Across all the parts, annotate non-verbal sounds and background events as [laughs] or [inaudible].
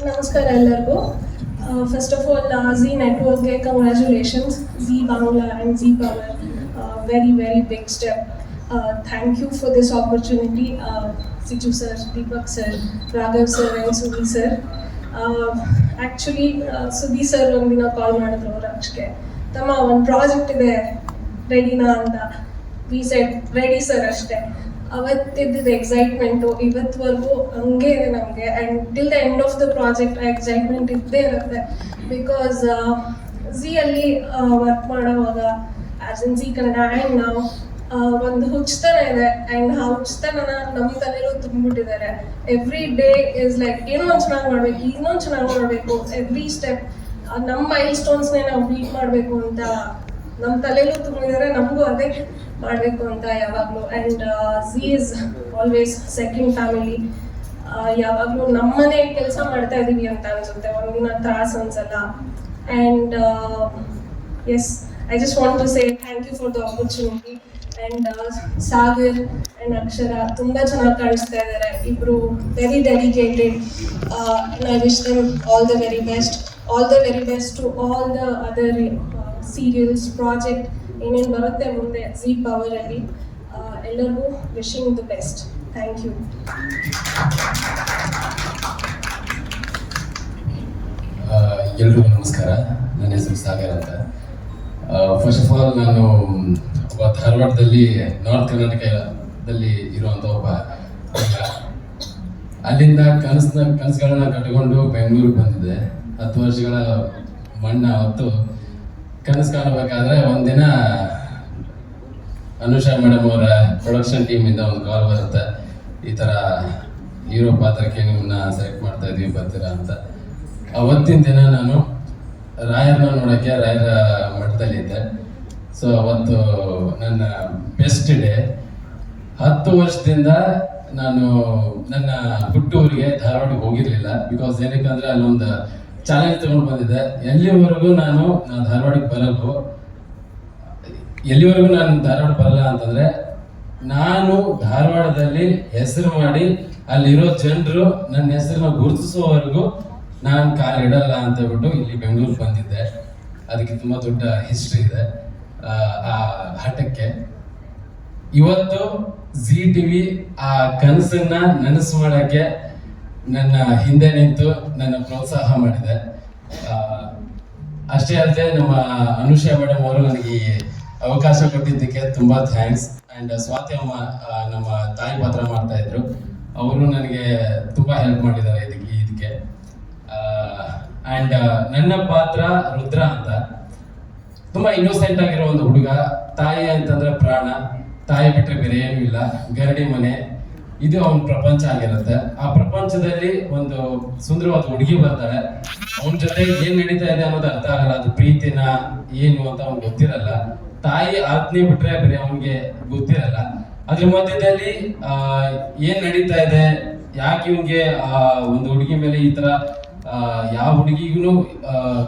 ನಮಸ್ಕಾರ ಎಲ್ಲರಿಗೂ first of all Zee ನೆಟ್ವರ್ಕ್ಗೆ congratulations Zee Bangla and Zee power very very big step thank you for this opportunity ಸಿಚು sir Deepak sir Raghav sir and Sudhi sir actually Sudhi sir ಒಂದಿನ call ಮಾಡಿದ್ರು ರಾಜ್ಗೆ ತಮ್ಮ ಒಂದು project ಇದೆ ರೆಡಿನಾ ಅಂತ we said ready sir ಅಷ್ಟೇ ಅವತ್ತಿದ್ದ excitement ಇವತ್ತವರೆಗೂ ಹಂಗೆ ಇದೆ ನಮಗೆ. And till the end of the project ಆ ಎಕ್ಸೈಟ್ಮೆಂಟ್ ಇದ್ದೇ ಇರುತ್ತೆ. ಬಿಕಾಸ್ ಝಿಯಲ್ಲಿ ವರ್ಕ್ ಮಾಡೋವಾಗ as in Zee Kannada and ನಾವು ಒಂದು ಹುಚ್ಚತನ ಇದೆ. ಆ್ಯಂಡ್ ಆ ಹುಚ್ಚತನನ ನಮ್ಮ ತಲೆಯಲ್ಲೂ ತುಂಬಿಬಿಟ್ಟಿದ್ದಾರೆ. ಎವ್ರಿ ಡೇ ಇಸ್ ಲೈಕ್ ಏನೋ ಒಂದು ಚೆನ್ನಾಗಿ ಮಾಡಬೇಕು, ಇನ್ನೊಂದು ಚೆನ್ನಾಗಿ ಮಾಡಬೇಕು. ಎವ್ರಿ ಸ್ಟೆಪ್ ನಮ್ಮ ಮೈಲ್ ಸ್ಟೋನ್ಸ್ನೇ ನಾವು ಬೀಟ್ ಮಾಡಬೇಕು ಅಂತ ನಮ್ಮ ತಲೆಯಲ್ಲೂ ತುಂಬಿದ್ರೆ, ನಮಗೂ ಅದೇ ಮಾಡಬೇಕು ಅಂತ ಯಾವಾಗಲೂ. And Zee is always second family ಯಾವಾಗಲೂ ನಮ್ಮನೆ ಕೆಲಸ ಮಾಡ್ತಾ ಇದ್ದೀವಿ ಅಂತ ಅನ್ಸುತ್ತೆ. ಒಂದಿನ ತ್ರಾಸ ಅನ್ಸಲ್ಲ. And yes I just want to say thank you for the opportunity and Sagar and Akshara ತುಂಬ ಚೆನ್ನಾಗಿ ಕಾಣಿಸ್ತಾ ಇದ್ದಾರೆ ಇಬ್ಬರು very dedicated I wish them all the very best all the very best to all the other serials project ಏನೇನು ಬರುತ್ತೆ ಮುಂದೆ Zee ಪವರಲ್ಲಿ ಎಲ್ಲರಿಗೂ wishing the best thank you ಎಲ್ರಿಗೂ ನಮಸ್ಕಾರ. ನನ್ನ ಹೆಸರು ಸಾಗರ್ ಅಂತ. ಫಸ್ಟ್ ಆಫ್ ಆಲ್ ನಾನು ಒಬ್ಬ ಧಾರವಾಡದಲ್ಲಿ ನಾರ್ತ್ ಕರ್ನಾಟಕದಲ್ಲಿ ಇರುವಂಥ ಒಬ್ಬ. ಅಲ್ಲಿಂದ ಕನಸನ್ನ ಕನಸುಗಳನ್ನ ಕಟ್ಟಿಕೊಂಡು ಬೆಂಗಳೂರಿಗೆ ಬಂದಿದ್ದೆ. ಹತ್ತು ವರ್ಷಗಳ ಮಣ್ಣ ಹೊತ್ತು ಕನಸು ಕಾಣಬೇಕಾದ್ರೆ ಒಂದಿನ ಅನುಷಾ ಮೇಡಮ್ ಅವರ ಪ್ರೊಡಕ್ಷನ್ ಟೀಮಿಂದ ಒಂದು ಕಾಲ್ ಬರುತ್ತೆ. ಈ ಥರ ಹೀರೋ ಪಾತ್ರಕ್ಕೆ ನಿಮ್ಮನ್ನ ಸೆಲೆಕ್ಟ್ ಮಾಡ್ತಾ ಇದೀವಿ ಬರ್ತೀರಾ ಅಂತ. ಅವತ್ತಿನ ದಿನ ನಾನು ರಾಯರ್ನ ನೋಡೋಕ್ಕೆ ರಾಯರ ಮಠದಲ್ಲಿದ್ದೆ ಸೊ ಅವತ್ತು ನನ್ನ ಬೆಸ್ಟ್ ಡೇ ಹತ್ತು ವರ್ಷದಿಂದ ನಾನು ನನ್ನ ಹುಟ್ಟೂರಿಗೆ ಧಾರವಾಡಕ್ಕೆ ಹೋಗಿರಲಿಲ್ಲ. ಬಿಕಾಸ್ ಏನಕ್ಕಂದ್ರೆ ಅಲ್ಲೊಂದು ಚಾಲೆಂಜ್ ತಗೊಂಡು ಬಂದಿದ್ದೆ ಎಲ್ಲಿವರೆಗೂ ನಾನು ನಾ ಧಾರವಾಡಕ್ಕೆ ಬರಲ್ಲ ಎಲ್ಲಿವರೆಗೂ ನಾನು ಧಾರವಾಡ ಬರಲ್ಲ ಅಂತಂದ್ರೆ, ನಾನು ಧಾರವಾಡದಲ್ಲಿ ಹೆಸರು ಮಾಡಿ ಅಲ್ಲಿರೋ ಜನರು ನನ್ನ ಹೆಸರನ್ನ ಗುರುತಿಸುವವರೆಗೂ ನಾನು ಕಾಲಿಡಲ್ಲ ಅಂತ ಹೇಳ್ಬಿಟ್ಟು ಇಲ್ಲಿ ಬೆಂಗಳೂರಿಗೆ ಬಂದಿದ್ದೆ. ಅದಕ್ಕೆ ತುಂಬಾ ದೊಡ್ಡ ಹಿಸ್ಟ್ರಿ ಇದೆ, ಆ ಹಠಕ್ಕೆ. ಇವತ್ತು ಜಿ ಟಿವಿ ಆ ಕನಸನ್ನ ನನಸು ಮಾಡಕ್ಕೆ ನನ್ನ ಹಿಂದೆ ನಿಂತು ನನ್ನ ಪ್ರೋತ್ಸಾಹ ಮಾಡಿದೆ. ಅಷ್ಟೇ ಅಲ್ಲದೆ ನಮ್ಮ ಅನುಷಾ ಮೇಡಮ್ ಅವರು ನನಗೆ ಈ ಅವಕಾಶ ಕೊಟ್ಟಿದ್ದಕ್ಕೆ ತುಂಬ ಥ್ಯಾಂಕ್ಸ್ ಅಂಡ್ ಸ್ವಾತಿ ಅಮ್ಮ ನಮ್ಮ ತಾಯಿ ಪಾತ್ರ ಮಾಡ್ತಾ ಇದ್ರು. ಅವರು ನನಗೆ ತುಂಬ ಹೆಲ್ಪ್ ಮಾಡಿದ್ದಾರೆ ಇದಕ್ಕೆ ಇದಕ್ಕೆ. ಅಂಡ್ ನನ್ನ ಪಾತ್ರ ರುದ್ರ ಅಂತ. ತುಂಬ ಇನ್ನೋಸೆಂಟ್ ಆಗಿರೋ ಒಂದು ಹುಡುಗ. ತಾಯಿ ಅಂತಂದ್ರೆ ಪ್ರಾಣ. ತಾಯಿ ಬಿಟ್ಟರೆ ಬೇರೆ ಏನೂ ಇಲ್ಲ. ಗರಡಿ ಮನೆ. ಇದು ಅವನ ಪ್ರಪಂಚ ಆಗಿರುತ್ತೆ. ಆ ಪ್ರಪಂಚದಲ್ಲಿ ಒಂದು ಸುಂದರವಾದ ಹುಡುಗಿ ಬರ್ತಾಳೆ. ಅವನ ಜೊತೆ ಏನ್ ನಡೀತಾ ಇದೆ ಅನ್ನೋದು ಅರ್ಥ ಆಗಲ್ಲ. ಅದು ಪ್ರೀತಿನ ಏನು ಅಂತ ಅವ್ನ್ ಗೊತ್ತಿರಲ್ಲ. ತಾಯಿ ಆಜ್ಞೆ ಬಿಟ್ರೆ ಬೇರೆ ಅವನಿಗೆ ಗೊತ್ತಿರಲ್ಲ. ಅದ್ರ ಮಧ್ಯದಲ್ಲಿ ಆ ಏನ್ ನಡೀತಾ ಇದೆ? ಯಾಕೆ ಇವನ್ಗೆ ಆ ಒಂದು ಹುಡುಗಿ ಮೇಲೆ ಈ ತರ ಆ, ಯಾವ ಹುಡುಗಿಗೂ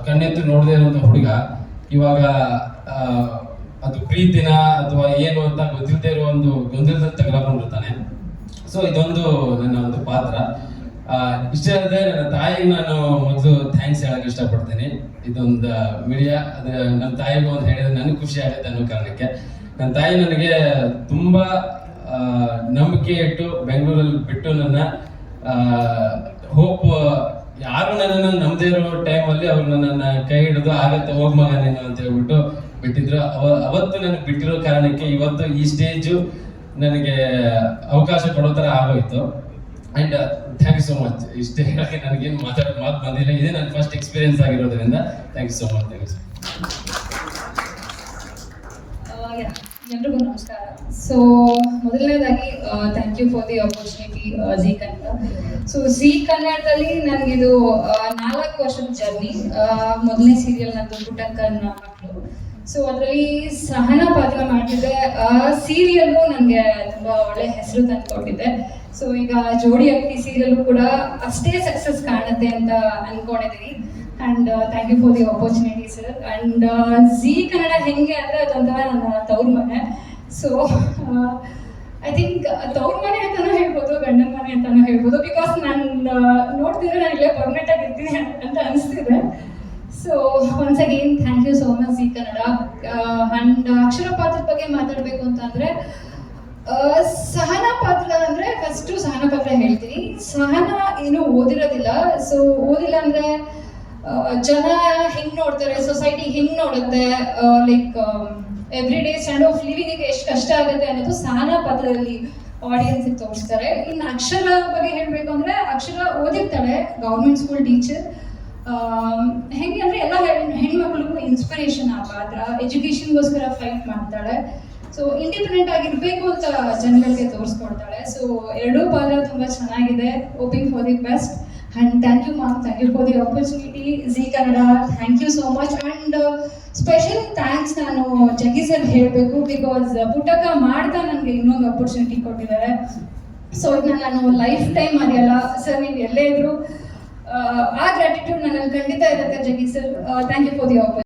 ಕಣ್ಣೆತ್ತು ನೋಡದೆ ಇರುವಂತ ಹುಡುಗ ಇವಾಗ ಅದು ಪ್ರೀತಿನ ಅಥವಾ ಏನು ಅಂತ ಗೊತ್ತಿಲ್ಲದೆ ಇರೋ ಒಂದು ಗೊಂದಲದಲ್ಲಿ ತಗಲಾಕೊಂಡಿರ್ತಾನೆ. ಸೊ ಇದೊಂದು ನನ್ನ ಒಂದು ಪಾತ್ರ. ಇಷ್ಟೇ ಅಲ್ಲದೆ ನನ್ನ ತಾಯಿಗೆ ನಾನು ಮೊದಲು ಥ್ಯಾಂಕ್ಸ್ ಹೇಳಕ್ ಇಷ್ಟಪಡ್ತೀನಿ. ಇದೊಂದು ಮೀಡಿಯಾ ಅದು ನನ್ನ ತಾಯಿಗೂ ಒಂದು ಹೇಳಿದ್ರೆ ನನಗೆ ಖುಷಿ ಆಗುತ್ತೆ ಅನ್ನೋ ಕಾರಣಕ್ಕೆ. ನನ್ನ ತಾಯಿ ನನಗೆ ತುಂಬಾ ನಂಬಿಕೆ ಇಟ್ಟು ಬೆಂಗಳೂರಲ್ಲಿ ಬಿಟ್ಟು ನನ್ನ ಹೋಪ್, ಯಾರು ನನ್ನನ್ನು ನಂಬದೇ ಇರೋ ಟೈಮಲ್ಲಿ ಅವ್ರು ನನ್ನನ್ನು ಕೈ ಹಿಡಿದು ಆಗತ್ತೆ, ಹೋಗ್ ಮಗ ನೀನು ಅಂತ ಹೇಳ್ಬಿಟ್ಟು ಬಿಟ್ಟಿದ್ರು. ಅವ, ಅವತ್ತು ನನಗೆ ಬಿಟ್ಟಿರೋ ಕಾರಣಕ್ಕೆ ಇವತ್ತು ಈ ಸ್ಟೇಜು ನನಗೆ ಅವಕಾಶ ಕೊಡೋ ಥರ ಆಗೋಯ್ತು. And thank you so much ಇಷ್ಟೇ ಹೇಳಕ್ಕೆ ನನಗೇನು ಮಾತಾಡೋ, ಮಾತು ಬಂದಿಲ್ಲ. ಇದೇ ನನ್ನ ಫಸ್ಟ್ ಎಕ್ಸ್ಪೀರಿಯನ್ಸ್ ಆಗಿರೋದ್ರಿಂದ thank you so much thank you, ಎಲ್ರಿಗೂ ನಮಸ್ಕಾರ. ಸೊ ಮೊದಲನೇದಾಗಿ thank you for the opportunity Zee Kannada so Zee ಕನ್ನಡದಲ್ಲಿ ನನಗಿದು ನಾಲ್ಕು ವರ್ಷದ ಜರ್ನಿ ಮೊದಲನೇ ಸೀರಿಯಲ್ ನಂದು ಪುಟ್ಟಕ್ಕನ ಮಕ್ಕಳು. ಸೊ ಅದರಲ್ಲಿ ಸಹನ ಪಾತ್ರ ಮಾಡ್ತಿದ್ದೆ ಸೀರಿಯಲ್ಲು ನನಗೆ ತುಂಬ ಒಳ್ಳೆ ಹೆಸರು ತಂದುಕೊಟ್ಟಿದ್ದೆ ಸೊ ಈಗ ಜೋಡಿ ಅಕ್ಕಿ ಸೀರಿಯಲ್ ಕೂಡ ಅಷ್ಟೇ ಸಕ್ಸಸ್ ಕಾಣುತ್ತೆ ಅಂತ ಅನ್ಕೊಂಡಿದ್ದೀನಿ and thank you for the opportunity sir and Zee Kannada ಹೆಂಗೆ ಅಂದರೆ ಅದೊಂಥರ ನನ್ನ ತವ್ರ [laughs] ಮನೆ ಸೊ ಐ ಥಿಂಕ್ ತವ್ರ ಮನೆ ಅಂತಾನು ಹೇಳ್ಬೋದು, ಗಂಡನ ಮನೆ ಅಂತಾನು ಹೇಳ್ಬೋದು. ಬಿಕಾಸ್ ನಾನು ನೋಡ್ತಿದ್ರೆ ನಾನು ಇಲ್ಲೇ ಪರ್ಮನೆಂಟ್ ಆಗಿ ಇರ್ತೀನಿ ಅಂತ ಅನಿಸ್ತಿದೆ. So once again thank you so much ಈ ಕನ್ನಡ ಅಂಡ್ ಅಕ್ಷರ ಪಾತ್ರದ ಬಗ್ಗೆ ಮಾತಾಡಬೇಕು ಅಂತಂದರೆ ಸಹನ ಪಾತ್ರ ಅಂದ್ರೆ ಫಸ್ಟ್ ಸಹನ ಪಾತ್ರ ಹೇಳ್ತೀನಿ. ಸಹನ ಏನು ಓದಿರೋದಿಲ್ಲ. ಸೊ ಓದಿಲ್ಲ ಅಂದ್ರೆ ಜನ ಹೆಂಗ್ ನೋಡ್ತಾರೆ ಸೊಸೈಟಿ ಹೆಂಗ್ ನೋಡುತ್ತೆ like every day stand of living ಎಷ್ಟು ಕಷ್ಟ ಆಗುತ್ತೆ ಅನ್ನೋದು ಸಹನ ಪಾತ್ರದಲ್ಲಿ ಆಡಿಯನ್ಸ್ ತೋರಿಸ್ತಾರೆ. ಇನ್ನು ಅಕ್ಷರ ಬಗ್ಗೆ ಹೇಳ್ಬೇಕು ಅಂದ್ರೆ, ಅಕ್ಷರ ಓದಿರ್ತಾಳೆ ಗೌರ್ಮೆಂಟ್ ಸ್ಕೂಲ್ ಟೀಚರ್ ಹೆಂಗೆ ಅಂದರೆ ಎಲ್ಲ ಹೆಣ್- ಹೆಣ್ಮಕ್ಳಿಗೂ ಇನ್ಸ್ಪಿರೇಷನ್ ಆ ಪಾತ್ರ ಎಜುಕೇಶನ್ಗೋಸ್ಕರ ಫೈಟ್ ಮಾಡ್ತಾಳೆ. ಸೊ ಇಂಡಿಪೆಂಡೆಂಟ್ ಆಗಿರ್ಬೇಕು ಅಂತ ಜನಗಳಿಗೆ ತೋರಿಸ್ಕೊಡ್ತಾಳೆ. ಸೊ ಎರಡೂ ಪಾತ್ರ ತುಂಬಾ ಚೆನ್ನಾಗಿದೆ. Hoping for the best and thank you ma'am thank you for the opportunity Zee Kannada thank you so much and special thanks ನಾನು ಜಗ್ಗಿ ಸರ್ ಹೇಳಬೇಕು ಬಿಕಾಸ್ ಪುಟಕ ಮಾಡ್ತಾ ನನಗೆ ಇನ್ನೊಂದು ಆಪರ್ಚುನಿಟಿ ಕೊಟ್ಟಿದ್ದಾರೆ. ಸೊ ಇದನ್ನ ನಾನು ಲೈಫ್ ಟೈಮ್ ಮರೆಯಲ್ಲ ಸರ್ ನೀವು ಎಲ್ಲೇ ಇದ್ರು? ಆ ಗ್ರಾಟಿಟ್ಯೂಡ್ ನನ್ನಲ್ಲಿ ಖಂಡಿತ ಇರುತ್ತೆ Jaggi sir. Thank you for the opportunity